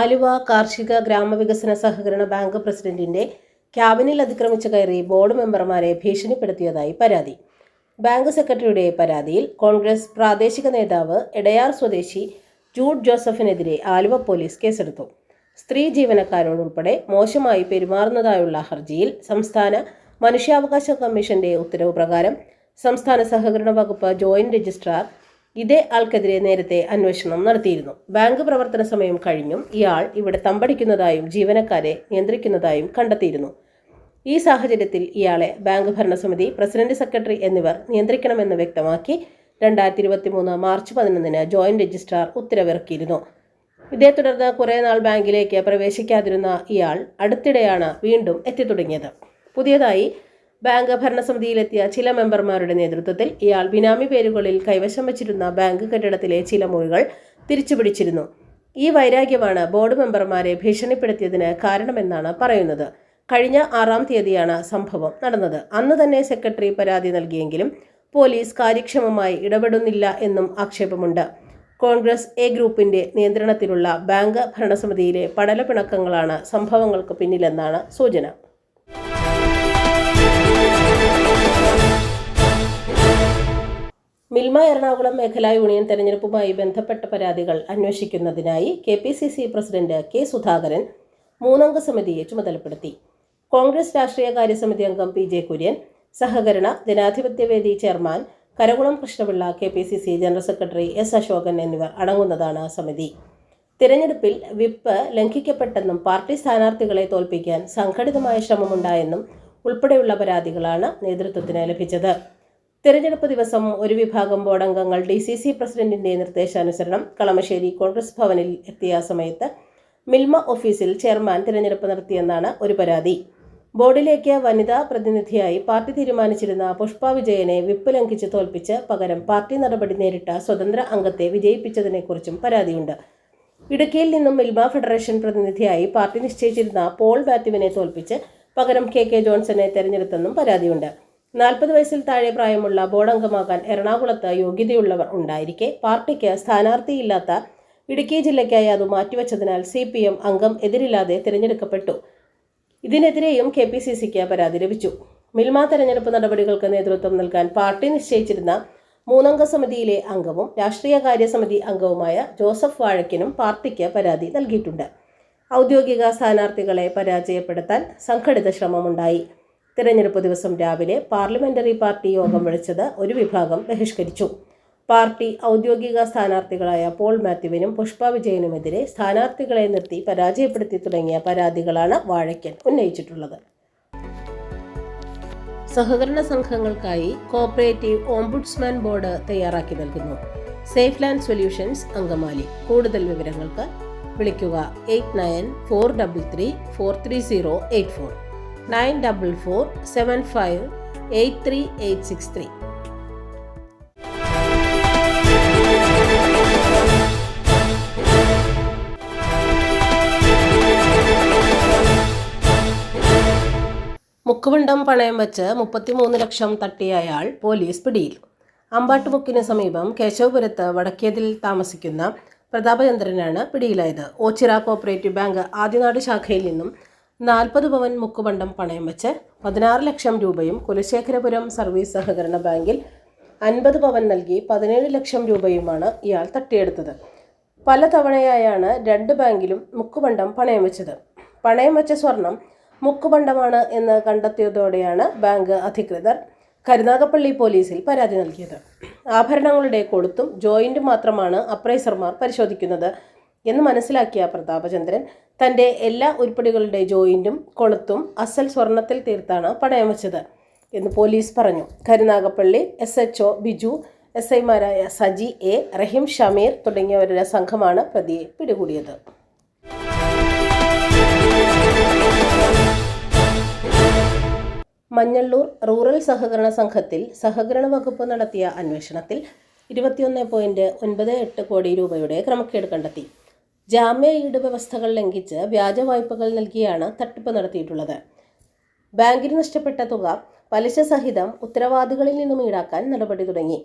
ആലുവ കാർഷിക ഗ്രാമവികസന സഹകരണ ബാങ്ക് പ്രസിഡന്റിന്റെ ക്യാബിനിൽ അതിക്രമിച്ച് കയറി ബോർഡ് മെമ്പർമാരെ ഭീഷണിപ്പെടുത്തിയതായി പരാതി. ബാങ്ക് സെക്രട്ടറിയുടെ പരാതിയിൽ കോൺഗ്രസ് പ്രാദേശിക നേതാവ് എടയാർ സ്വദേശി ജൂഡ് ജോസഫിനെതിരെ ആലുവ പോലീസ് കേസെടുത്തു. സ്ത്രീ ജീവനക്കാരോടുൾപ്പെടെ മോശമായി പെരുമാറുന്നതായുള്ള ഹർജിയിൽ സംസ്ഥാന മനുഷ്യാവകാശ കമ്മീഷന്റെ ഉത്തരവ് പ്രകാരം സംസ്ഥാന സഹകരണ വകുപ്പ് ജോയിന്റ് രജിസ്ട്രാർ ഇതേ ആൾക്കെതിരെ നേരത്തെ അന്വേഷണം നടത്തിയിരുന്നു. ബാങ്ക് പ്രവർത്തന സമയം കഴിഞ്ഞും ഇയാൾ ഇവിടെ തമ്പടിക്കുന്നതായും ജീവനക്കാരെ നിയന്ത്രിക്കുന്നതായും കണ്ടെത്തിയിരുന്നു. ഈ സാഹചര്യത്തിൽ ഇയാളെ ബാങ്ക് ഭരണസമിതി പ്രസിഡന്റ് സെക്രട്ടറി എന്നിവർ നിയന്ത്രിക്കണമെന്ന് വ്യക്തമാക്കി രണ്ടായിരത്തി ഇരുപത്തി മൂന്ന് മാർച്ച് പതിനൊന്നിന് ജോയിന്റ് രജിസ്ട്രാർ ഉത്തരവിറക്കിയിരുന്നു. ഇതേ തുടർന്ന് കുറേ നാൾ ബാങ്കിലേക്ക് പ്രവേശിക്കാതിരുന്ന ഇയാൾ അടുത്തിടെയാണ് വീണ്ടും എത്തിത്തുടങ്ങിയത്. പുതിയതായി ബാങ്ക് ഭരണസമിതിയിലെത്തിയ ചില മെമ്പർമാരുടെ നേതൃത്വത്തിൽ ഇയാൾ ബിനാമി പേരുകളിൽ കൈവശം വച്ചിരുന്ന ബാങ്ക് കെട്ടിടത്തിലെ ചില മുറികൾ തിരിച്ചുപിടിച്ചിരുന്നു. ഈ വൈരാഗ്യമാണ് ബോർഡ് മെമ്പർമാരെ ഭീഷണിപ്പെടുത്തിയതിന് കാരണമെന്നാണ് പറയുന്നത്. കഴിഞ്ഞ ആറാം തീയതിയാണ് സംഭവം നടന്നത്. അന്ന് തന്നെ സെക്രട്ടറി പരാതി നൽകിയെങ്കിലും പോലീസ് കാര്യക്ഷമമായി ഇടപെടുന്നില്ല എന്നും ആക്ഷേപമുണ്ട്. കോൺഗ്രസ് എ ഗ്രൂപ്പിന്റെ നിയന്ത്രണത്തിലുള്ള ബാങ്ക് ഭരണസമിതിയിലെ പടലപ്പിണക്കങ്ങളാണ് സംഭവങ്ങൾക്ക് പിന്നിലെന്നാണ് സൂചന. മിൽമ എറണാകുളം മേഖലാ യൂണിയൻ തെരഞ്ഞെടുപ്പുമായി ബന്ധപ്പെട്ട പരാതികൾ അന്വേഷിക്കുന്നതിനായി K P C C president K Sudhakaran മൂന്നംഗ സമിതിയെ ചുമതലപ്പെടുത്തി. കോൺഗ്രസ് രാഷ്ട്രീയകാര്യ സമിതി അംഗം പി ജെ കുര്യൻ സഹകരണ ജനാധിപത്യവേദി chairman Karakulam Krishnapillai K P C C general secretary S Ashokan എന്നിവർ അടങ്ങുന്നതാണ് സമിതി. തിരഞ്ഞെടുപ്പിൽ വിപ്പ് ലംഘിക്കപ്പെട്ടെന്നും പാർട്ടി സ്ഥാനാർത്ഥികളെ തോൽപ്പിക്കാൻ സംഘടിതമായ ശ്രമമുണ്ടായെന്നും ഉൾപ്പെടെയുള്ള പരാതികളാണ് നേതൃത്വത്തിന് ലഭിച്ചത്. തിരഞ്ഞെടുപ്പ് ദിവസം ഒരു വിഭാഗം ബോർഡ് അംഗങ്ങൾ ഡി സി സി പ്രസിഡന്റിന്റെ നിർദ്ദേശാനുസരണം കളമശ്ശേരി കോൺഗ്രസ് ഭവനിൽ എത്തിയ സമയത്ത് മിൽമ ഓഫീസിൽ ചെയർമാൻ തിരഞ്ഞെടുപ്പ് നടത്തിയെന്നാണ് ഒരു പരാതി. ബോർഡിലേക്ക് വനിതാ പ്രതിനിധിയായി പാർട്ടി തീരുമാനിച്ചിരുന്ന പുഷ്പ വിജയനെ വിപ്പ് ലംഘിച്ച് തോൽപ്പിച്ച് പകരം പാർട്ടി നടപടി നേരിട്ട സ്വതന്ത്ര അംഗത്തെ വിജയിപ്പിച്ചതിനെക്കുറിച്ചും പരാതിയുണ്ട്. ഇടുക്കിയിൽ നിന്നും മിൽമ ഫെഡറേഷൻ പ്രതിനിധിയായി പാർട്ടി നിശ്ചയിച്ചിരുന്ന പോൾ മാത്യുവിനെ തോൽപ്പിച്ച് പകരം കെ കെ ജോൺസനെ തെരഞ്ഞെടുത്തെന്നും പരാതിയുണ്ട്. നാൽപ്പത് വയസ്സിൽ താഴെ പ്രായമുള്ള ബോർഡ് അംഗമാകാൻ എറണാകുളത്ത് യോഗ്യതയുള്ളവർ ഉണ്ടായിരിക്കെ. പാർട്ടിക്ക് സ്ഥാനാർത്ഥിയില്ലാത്ത ഇടുക്കി ജില്ലയ്ക്കായി അത് മാറ്റിവെച്ചതിനാൽ സി പി എം അംഗം എതിരില്ലാതെ തിരഞ്ഞെടുക്കപ്പെട്ടു. ഇതിനെതിരെയും കെ പി സി സിക്ക് പരാതി ലഭിച്ചു. മിൽമ തെരഞ്ഞെടുപ്പ് നടപടികൾക്ക് നേതൃത്വം നൽകാൻ പാർട്ടി നിശ്ചയിച്ചിരുന്ന മൂന്നംഗ സമിതിയിലെ അംഗവും രാഷ്ട്രീയ കാര്യസമിതി അംഗവുമായ ജോസഫ് വാഴക്കിനും പാർട്ടിക്ക് പരാതി നൽകിയിട്ടുണ്ട്. ഔദ്യോഗിക സ്ഥാനാർത്ഥികളെ പരാജയപ്പെടുത്താൻ സംഘടിത ശ്രമമുണ്ടായി. തിരഞ്ഞെടുപ്പ് ദിവസം രാവിലെ പാർലമെന്ററി പാർട്ടി യോഗം വിളിച്ചത് ഒരു വിഭാഗം ബഹിഷ്കരിച്ചു. പാർട്ടി ഔദ്യോഗിക സ്ഥാനാർത്ഥികളായ പോൾ മാത്യുവിനും പുഷ്പ വിജയനുമെതിരെ സ്ഥാനാർത്ഥികളെ നിർത്തി പരാജയപ്പെടുത്തി തുടങ്ങിയ പരാതികളാണ് വാഴയ്ക്കൻ ഉന്നയിച്ചിട്ടുള്ളത്. സഹകരണ സംഘങ്ങൾക്കായി കോപ്പറേറ്റീവ് ഓംബുഡ്സ്മാൻ ബോർഡ് തയ്യാറാക്കി നൽകുന്നു. Safe land solutions Angamaly. കൂടുതൽ വിവരങ്ങൾക്ക് വിളിക്കുക eight nine four double three four three zero eight four. Nine double four seven five eight three eight six three. മുക്കുവണ്ടം പണയം വെച്ച് മുപ്പത്തിമൂന്ന് ലക്ഷം തട്ടിയ അയാൾ പോലീസ് പിടിയിൽ. അമ്പാട്ടുമുക്കിന് സമീപം കേശവപുരത്ത് വടക്കേതിൽ താമസിക്കുന്ന പ്രതാപചന്ദ്രനാണ് പിടിയിലായത്. ഓച്ചിറ കോപ്പറേറ്റീവ് ബാങ്ക് ആദ്യനാട് ശാഖയിൽ നിന്നും നാൽപ്പത് പവൻ മുക്കുവണ്ടം പണയം വെച്ച് പതിനാറ് ലക്ഷം രൂപയും കുലശേഖരപുരം സർവീസ് സഹകരണ ബാങ്കിൽ അൻപത് പവൻ നൽകി പതിനേഴ് ലക്ഷം രൂപയുമാണ് ഇയാൾ തട്ടിയെടുത്തത്. പല തവണയായാണ് രണ്ട് ബാങ്കിലും മുക്കുവണ്ടം പണയം വെച്ചത്. പണയം വെച്ച സ്വർണം മുക്കുപണ്ടമാണ് എന്ന് കണ്ടെത്തിയതോടെയാണ് ബാങ്ക് അധികൃതർ കരുനാഗപ്പള്ളി പോലീസിൽ പരാതി നൽകിയത്. ആഭരണങ്ങളുടെ കൊളുത്തും ജോയിന്റും മാത്രമാണ് അപ്രൈസർമാർ പരിശോധിക്കുന്നത് എന്ന് മനസ്സിലാക്കിയ പ്രതാപചന്ദ്രൻ തന്റെ എല്ലാ ഉരുപ്പടികളുടെ ജോയിന്റും കൊളുത്തും അസൽ സ്വർണത്തിൽ തീർത്താണ് പണയം വെച്ചത് എന്ന് പോലീസ് പറഞ്ഞു. Karunagappally S H O Biju S ഐമാരായ സജി എ റഹീം ഷമീർ തുടങ്ങിയവരുടെ സംഘമാണ് പ്രതിയെ പിടികൂടിയത്. മഞ്ഞള്ളൂർ റൂറൽ സഹകരണ സംഘത്തിൽ സഹകരണ വകുപ്പ് നടത്തിയ അന്വേഷണത്തിൽ ഇരുപത്തിയൊന്ന് പോയിന്റ് ഒൻപത് എട്ട് കോടി രൂപയുടെ ക്രമക്കേട് കണ്ടെത്തി. ജാമ്യ ഈട് വ്യവസ്ഥകൾ ലംഘിച്ച് വ്യാജ വായ്പകൾ നൽകിയാണ് തട്ടിപ്പ് നടത്തിയിട്ടുള്ളത്. ബാങ്കിന് നഷ്ടപ്പെട്ട തുക പലിശ സഹിതം ഉത്തരവാദികളിൽ നിന്നും ഈടാക്കാൻ നടപടി തുടങ്ങി.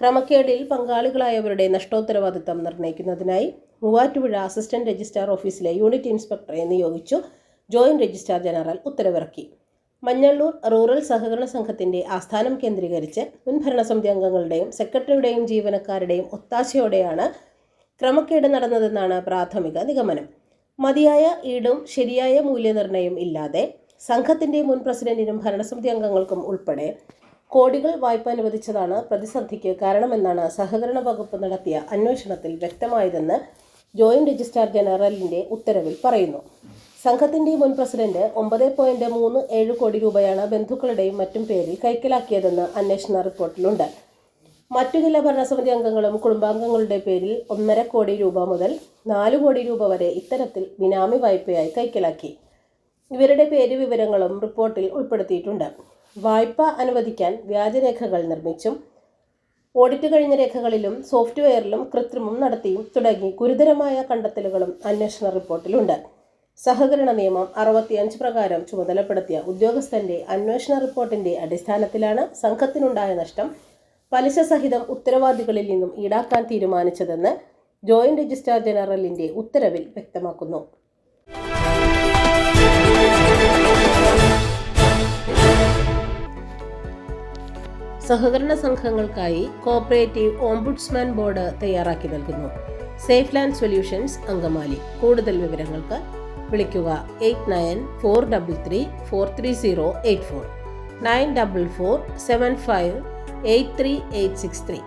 ക്രമക്കേടിൽ പങ്കാളികളായവരുടെ നഷ്ടോത്തരവാദിത്തം നിർണയിക്കുന്നതിനായി മൂവാറ്റുപുഴ അസിസ്റ്റന്റ് രജിസ്ട്രാർ ഓഫീസിലെ യൂണിറ്റ് ഇൻസ്പെക്ടറെ നിയോഗിച്ചു ജോയിന്റ് രജിസ്ട്രാർ ജനറൽ ഉത്തരവിറക്കി. മഞ്ഞള്ളൂർ റൂറൽ സഹകരണ സംഘത്തിന്റെ ആസ്ഥാനം കേന്ദ്രീകരിച്ച് മുൻ ഭരണസമിതി അംഗങ്ങളുടെയും സെക്രട്ടറിയുടെയും ജീവനക്കാരുടെയും ഒത്താശയോടെയാണ് ക്രമക്കേട് നടന്നതെന്നാണ് പ്രാഥമിക നിഗമനം. മതിയായ ഈടും ശരിയായ മൂല്യനിർണയം ഇല്ലാതെ സംഘത്തിന്റെ മുൻ പ്രസിഡന്റിനും ഭരണസമിതി അംഗങ്ങൾക്കും ഉൾപ്പെടെ കോടികൾ വായ്പ അനുവദിച്ചതാണ് പ്രതിസന്ധിക്ക് കാരണമെന്നാണ് സഹകരണ വകുപ്പ് നടത്തിയ അന്വേഷണത്തിൽ വ്യക്തമായതെന്ന് ജോയിന്റ് രജിസ്ട്രാർ ജനറലിന്റെ ഉത്തരവിൽ പറയുന്നു. സംഘത്തിന്റെ മുൻ പ്രസിഡന്റ് ഒമ്പത് പോയിന്റ് മൂന്ന് ഏഴ് കോടി രൂപയാണ് ബന്ധുക്കളുടെയും മറ്റും പേരിൽ കൈക്കലാക്കിയതെന്ന് അന്വേഷണ റിപ്പോർട്ടിലുണ്ട്. മറ്റു ചില ഭരണസമിതി അംഗങ്ങളും കുടുംബാംഗങ്ങളുടെ പേരിൽ ഒന്നര കോടി രൂപ മുതൽ നാല് കോടി രൂപ വരെ ഇത്തരത്തിൽ ബിനാമി വായ്പയായി കൈക്കലാക്കി. ഇവരുടെ പേര് വിവരങ്ങളും റിപ്പോർട്ടിൽ ഉൾപ്പെടുത്തിയിട്ടുണ്ട്. വായ്പ അനുവദിക്കാൻ വ്യാജരേഖകൾ നിർമ്മിച്ചും ഓഡിറ്റ് കഴിഞ്ഞ രേഖകളിലും സോഫ്റ്റ്വെയറിലും കൃത്രിമം നടത്തിയും തുടങ്ങി ഗുരുതരമായ കണ്ടെത്തലുകളും അന്വേഷണ റിപ്പോർട്ടിലുണ്ട്. സഹകരണ നിയമം അറുപത്തിയഞ്ച് പ്രകാരം ചുമതലപ്പെടുത്തിയ ഉദ്യോഗസ്ഥന്റെ അന്വേഷണ റിപ്പോർട്ടിന്റെ അടിസ്ഥാനത്തിലാണ് സംഘത്തിനുണ്ടായ നഷ്ടം പലിശ സഹിതം ഉത്തരവാദികളിൽ നിന്നും ഈടാക്കാൻ തീരുമാനിച്ചതെന്ന് ജോയിന്റ് രജിസ്ട്രാർ ജനറലിന്റെ ഉത്തരവിൽ വ്യക്തമാക്കുന്നു. സഹകരണ സംഘങ്ങൾക്കായി കോപ്പറേറ്റീവ് ഓംബുഡ്സ്മാൻ ബോർഡ് തയ്യാറാക്കി നൽകുന്നു. Safe land solutions Angamaly. കൂടുതൽ വിവരങ്ങൾക്ക് വിളിക്കുക eight nine four double three four three zero eight four. Nine double four seven five eight three eight six three